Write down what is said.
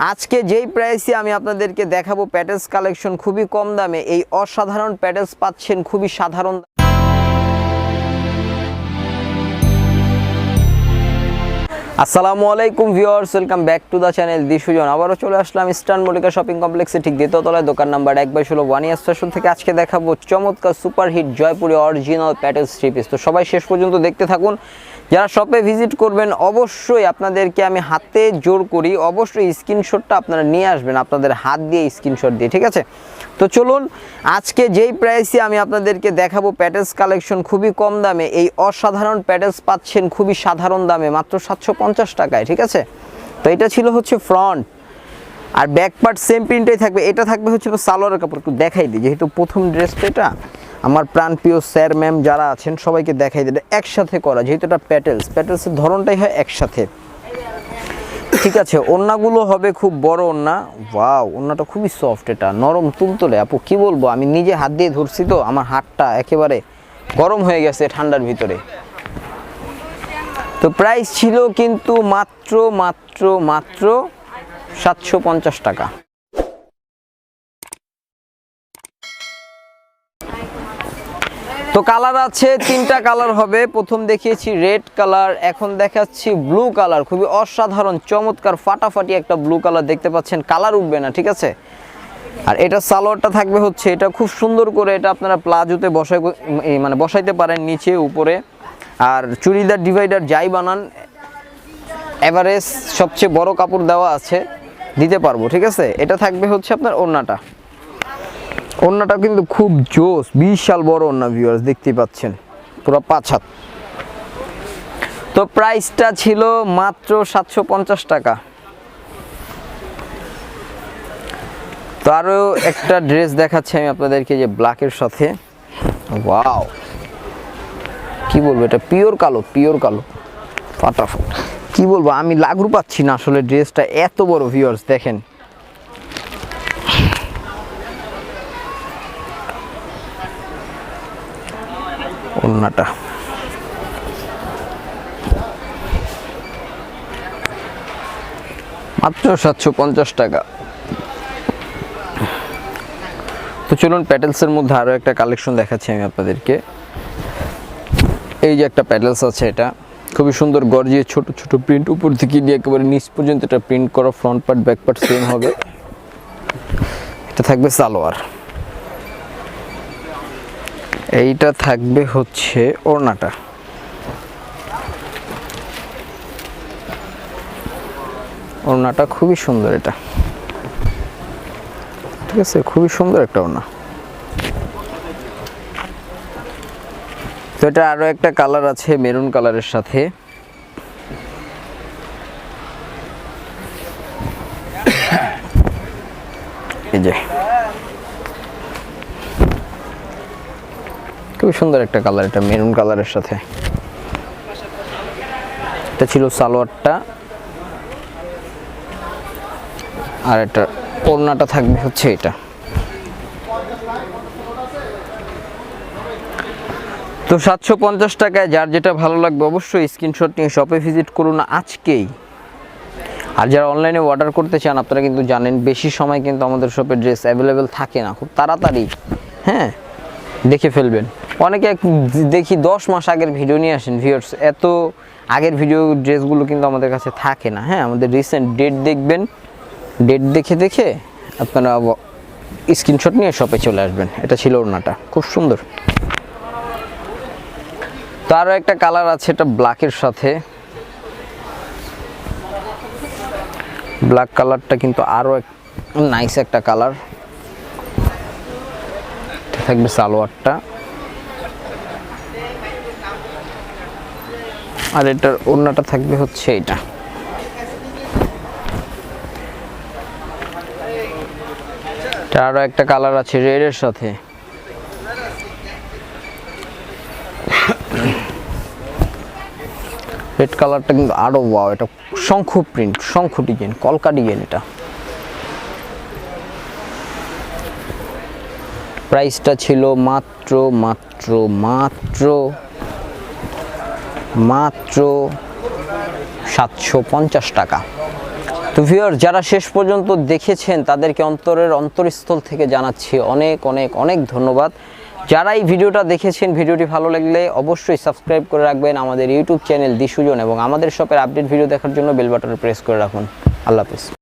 আজকে যেই প্রাইসে আমি আপনাদেরকে দেখাবো প্যাটেলস কালেকশন খুবই কম দামে, এই অসাধারণ প্যাটেলস পাচ্ছেন খুবই সাধারণ আসসালামু আলাইকুম viewers, welcome back to the channel দিশুজন। আবারও চলে আসলাম ইস্টার্ন মল্লিকা শপিং কমপ্লেক্সে, ঠিক দ্বিতীয়তলায়, দোকান নাম্বার এক বাই ষোলো ওয়ান স্টেশন থেকে আজকে দেখাবো চমৎকার সুপারহিট জয়পুরি অরিজিনাল প্যাটেল থ্রি তো সবাই শেষ পর্যন্ত দেখতে থাকুন। যারা শপে ভিজিট করবেন, অবশ্যই আপনাদেরকে আমি হাতে জোর করি, অবশ্যই স্ক্রিনশটটা আপনারা নিয়ে আসবেন, আপনাদের হাত দিয়ে স্ক্রিনশট দিয়ে, ঠিক আছে? তো চলুন, আজকে যেই প্রাইসে আমি আপনাদেরকে দেখাবো প্যাটেলস কালেকশন খুবই কম দামে, এই অসাধারণ প্যাটেলস পাচ্ছেন খুবই সাধারণ দামে, মাত্র সাতশো পঞ্চাশ টাকায়, ঠিক আছে? তো এটা ছিল হচ্ছে ফ্রন্ট আর ব্যাক পার্ট সেম প্রিন্টেই থাকবে। এটা থাকবে হচ্ছে সালোয়ারের কাপড়, একটু দেখাই দিই। যেহেতু প্রথম ড্রেসটা এটা, আমার প্রাণপ্রিয় স্যার ম্যাম যারা আছেন, সবাইকে দেখাই দিই। একসাথে করা, যেহেতু এটা প্যাটেলস প্যাটেলসের ধরনটাই হয় একসাথে। ঠিক আছে? ওন্নাগুলো হবে খুব বড় ওন্না। ওয়াও ওন্নাটা খুবই সফট এটা। নরম তুলতুলে। আপু, কি বলব? আমি নিজে হাত দিয়ে ধরছি তো, আমার হাতটা একেবারে গরম হয়ে গেছে ঠান্ডার ভিতরে। তো প্রাইস ছিল কিন্তু মাত্র মাত্র মাত্র সাতশো পঞ্চাশ টাকা। তো কালার আছে, তিনটা কালার হবে। প্রথম দেখিয়েছি রেড কালার এখন দেখাচ্ছি ব্লু কালার খুবই অসাধারণ, চমৎকার, ফাটাফাটি একটা ব্লু কালার দেখতে পাচ্ছেন। কালার উঠবে না, ঠিক আছে? আর এটা সালোয়ারটা থাকবে হচ্ছে, এটা খুব সুন্দর করে এটা আপনারা প্লাজোতে বসাই মানে বসাইতে পারেন নিচে, উপরে। আর চুড়িদার ডিভাইডার যাই বানান এভারেজ সবচেয়ে বড় কাপড় দেওয়া আছে, দিতে পারব, ঠিক আছে? এটা থাকবে হচ্ছে আপনার ওড়নাটা। ওড়নাটা কিন্তু খুব জোস, বিশাল বড় ওড়না ভিউয়ার্স দেখতে পাচ্ছেন, পুরো পাঁচ হাত। তো প্রাইসটা ছিল মাত্র সাতশো পঞ্চাশ টাকা। তো আরও একটা ড্রেস দেখাচ্ছি আমি আপনাদেরকে, যে ব্ল্যাকের সাথে। ওয়াও কি বলব এটা? পিওর কালো পিওর কালো। ফাটাফাট কি বলব, আমি লাগু পাচ্ছি না আসলে ড্রেসটা, এত বড় ভিউয়ার্স দেখেন। ওড়নাটা। মাত্র সাতশো পঞ্চাশ টাকা। তো চলুন প্যাটেলসের মধ্যে আরও একটা কালেকশন দেখাচ্ছি আমি আপনাদেরকে। এই যে একটা প্যাডেলস আছে এটা, খুবই সুন্দর গর্জিয়ে ছোট ছোট প্রিন্ট উপর থেকে দিয়ে একেবারে নিচ পর্যন্ত এটা প্রিন্ট করা front part back part same হবে। এটা থাকবে সালোয়ার। এইটা থাকবে হচ্ছে ওড়নাটা। ওড়নাটা খুবই সুন্দর এটা। ঠিক আছে, খুবই সুন্দর একটা ওড়না। তো এটা আরও একটা কালার আছে, মেরুন কালারের সাথে। এই যে। খুবই সুন্দর একটা কালার এটা, মেরুন কালারের সাথে। এটা ছিল সালোয়ারটা। আর এটা ওড়নাটা থাকবে হচ্ছে এটা। তো সাতশো পঞ্চাশ টাকায় যার যেটা ভালো লাগবে অবশ্যই স্ক্রিনশট নিয়ে শপে ভিজিট করুন আজকেই। আর যারা অনলাইনে অর্ডার করতে চান, আপনারা কিন্তু জানেন, বেশি সময় কিন্তু আমাদের শপে ড্রেস অ্যাভেলেবেল থাকে না। খুব তাড়াতাড়ি হ্যাঁ? দেখে ফেলবেন। অনেকে দেখি দশ মাস আগের ভিডিও নিয়ে আসেন ভিউয়ার্স এত আগের ভিডিও ড্রেসগুলো কিন্তু আমাদের কাছে থাকে না হ্যাঁ? আমাদের রিসেন্ট ডেট দেখবেন ডেট দেখে দেখে আপনারা স্ক্রিনশট নিয়ে শপে চলে আসবেন। এটা ছিল ওড়নাটা। খুব সুন্দর। তো আরও একটা কালার আছে, এটা ব্ল্যাকের সাথে। ব্ল্যাক কালারটা কিন্তু আরও এক নাইস একটা কালার। থাকবে সালোয়ারটা। আর এটার ওড়নাটা থাকবে হচ্ছে এটা এটা আরও একটা কালার আছে রেডের সাথে। রেড কালারটা কিন্তু আরও ওয়াও এটা শঙ্খ প্রিন্ট শঙ্খ ডিজাইন কলকা ডিজাইন এটা। প্রাইসটা ছিল মাত্র মাত্র মাত্র মাত্র সাতশো পঞ্চাশ টাকা। তো ভিউয়ার যারা শেষ পর্যন্ত দেখেছেন, তাদেরকে অন্তরের অন্তরস্থল থেকে জানাচ্ছি অনেক অনেক অনেক ধন্যবাদ। যারা এই ভিডিওটা দেখেছেন, ভিডিওটি ভালো লাগলে অবশ্যই সাবস্ক্রাইব করে রাখবেন আমাদের ইউটিউব চ্যানেল দিশুজন এবং আমাদের শপের আপডেট ভিডিও দেখার জন্য বেল বাটনে প্রেস করে রাখুন। আল্লাহ হাফিজ।